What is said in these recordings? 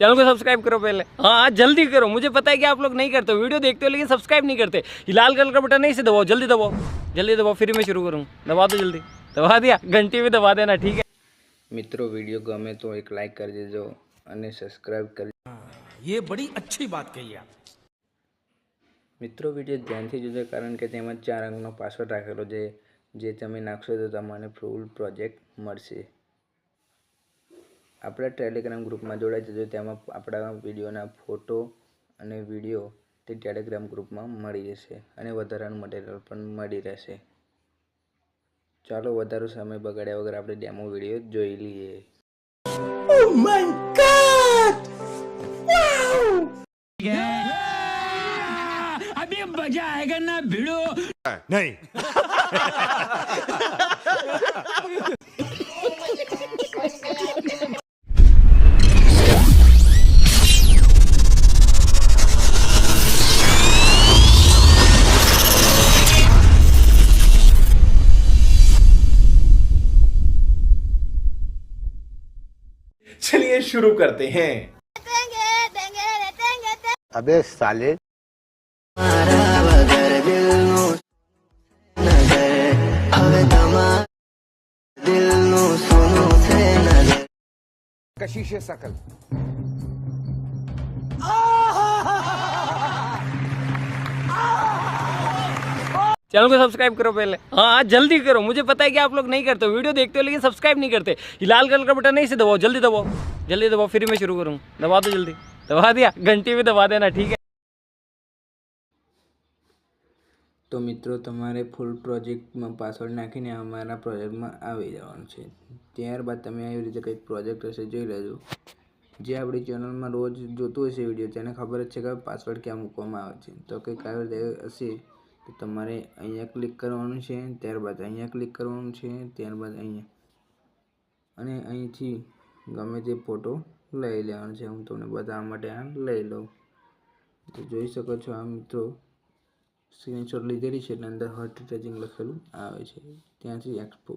Channel को subscribe करो पहले हाँ हाँ जल्दी करो मुझे पता है कि आप लोग नहीं करते हो वीडियो देखते हो लेकिन सब्सक्राइब नहीं करते ये लाल कलर का बटन नहीं से दबाओ जल्दी दबाओ जल्दी दबाओ फिर मैं शुरू करूँ दबा दो जल्दी दबा दिया घंटी भी दबा देना ठीक है મિત્રો વિડીયો ગમે તો એક લાઈક કરી દેજો અને સબસ્ક્રાઈબ કરી ये बड़ी अच्छी बात कही आप મિત્રો વિડીયો ધ્યાનથી જોજો કારણ કે તેમાં ચાર અંકનો પાસવર્ડ રાખેલો છે જે તમે નાખશો તો તમને ફૂલ પ્રોજેક્ટ મળશે આપણા ટેલિગ્રામ ગ્રુપમાં જોડાઈ જજો તેમાં આપણા વિડીયોના ફોટો અને વિડીયો તે ટેલિગ્રામ ગ્રુપમાં મળી જશે અને વધારાનું મટીરિયલ પણ મળી રહેશે ચાલો વધારે સમય બગાડ્યા વગર આપણે ડેમો વિડીયો જોઈ લઈએ अभी मजा आएगा ना भिड़ो नहीं शुरू करते हैं। अबे साले। कशिश सकल। चैनल को सब्सक्राइब करो पहले हाँ हाँ जल्दी करो मुझे पता है कि आप लोग नहीं करते हो वीडियो देखते हो लेकिन सब्सक्राइब नहीं करते ये लाल कलर का बटन नहीं से दबाओ जल्दी दबाओ जल्दी दबाओ फिर मैं शुरू करूँ दबा दो जल्दी दबा दिया घंटी भी दबा देना ठीक है તો મિત્રો તમારે ફૂલ પ્રોજેક્ટમાં પાસવર્ડ નાખીને અમારા પ્રોજેક્ટમાં આવી જવાનું છે ત્યારબાદ તમે આવી રીતે કંઈક પ્રોજેક્ટ હશે જોઈ લેજો જે આપણી ચેનલમાં રોજ જોતું હશે વિડીયો તેને ખબર જ છે કે પાસવર્ડ ક્યાં મૂકવામાં આવે છે તો કંઈક આવી રીતે હશે તો તમારે અહીંયા ક્લિક કરવાનું છે, ત્યારબાદ અહીંયા ક્લિક કરવાનું છે, ત્યારબાદ અહીંયા. અને અહીંથી ગમે તે ફોટો લઈ લેવાનો છે. હું તમને બતાવવા માટે આ લઈ લઉં. તો જોઈ શકો છો આ મિત્રો સ્ક્રીનશોટ લીધેલી છે એટલે અંદર હર્ટ ટચિંગ લખેલું આવે છે. ત્યાંથી એક્સપો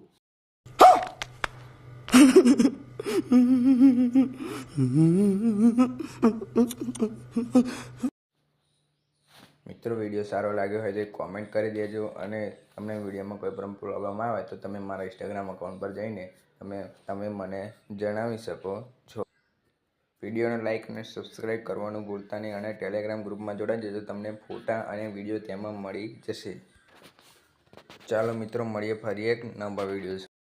મિત્રો વીડિયો સારો લાગ્યો હોય તો કોમેન્ટ કરી દેજો અને તમને વિડીયોમાં કોઈ પણ પ્રોબ્લેમ આવે તો તમે મારા ઇન્સ્ટાગ્રામ અકાઉન્ટ પર જઈને તમે તમે મને જણાવી શકો છો. વિડીયોને લાઇક અને સબસ્ક્રાઇબ કરવાનું ભૂલતા નહીં અને ટેલિગ્રામ ગ્રુપમાં જોડાઈ જજો, તમને ફોટા અને વીડિયો તેમાં મળી જશે. ચાલો મિત્રો, મળીએ ફરી એક નવા વીડિયો